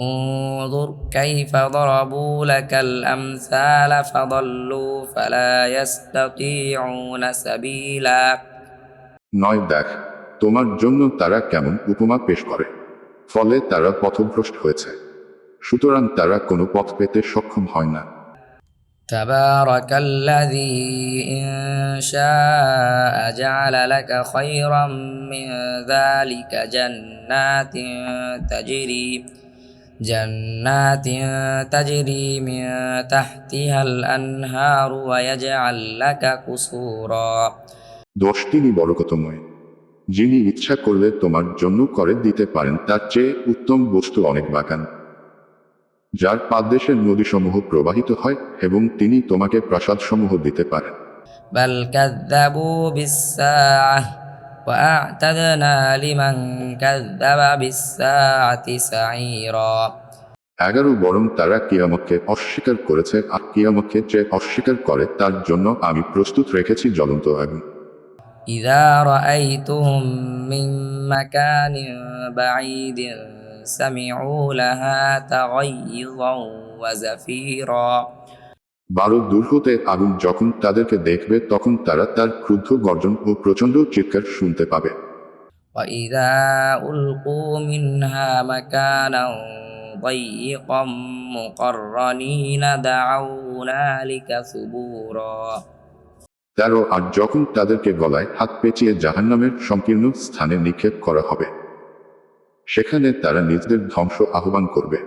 انظر كيف ضربوا لك الأمثال فضلوا فلا يستطيعون سبيلا নয় দেখ তোমার জন্য তারা কেমন উপমা পেশ করে ফলে তারা পথভ্রষ্ট হয়েছে সুতরাং তারা কোনো পথ পেতে সক্ষম হয় না تبارك الذي إن شاء جعل لك خيرا من ذلك جنات تجري جنات تجري من تحتها الأنهار ويجعل لك قصورا দোষ তিনি বরকতময় যিনি ইচ্ছা করলে তোমার জন্য করে দিতে পারেন তার চেয়ে উত্তম বস্তু অনেক বাগান যার পাদদেশের নদীসমূহ প্রবাহিত হয় এবং তিনি তোমাকে প্রাসাদসমূহ দিতে পারেন بل كذبوا بالساعة وأعتدنا لمن كذب بالساعة سعيرا এগারো বরং তারা কিয়ামতকে অস্বীকার করেছে আর কিয়ামতকে যে অস্বীকার করে তার জন্য আমি প্রস্তুত রেখেছি জ্বলন্ত আগুন إذا رأيتهم من مكان بعيد سمعوا لها تغيظا وزفيرا বারো দূর হতে আগুন যখন তাদেরকে দেখবে তখন তারা তার ক্রুদ্ধ গর্জন ও প্রচণ্ড চিৎকার শুনতে পাবে وإذا ألقوا منها مكانا ضيقا مقرنين دعوا هنالك ثبورا তেরো আর যখন তাদেরকে গলায় হাত পেঁচিয়ে জাহান্নামের সংকীর্ণ স্থানে নিক্ষেপ করা হবে সেখানে তারা নিজেদের ধ্বংস আহ্বান করবে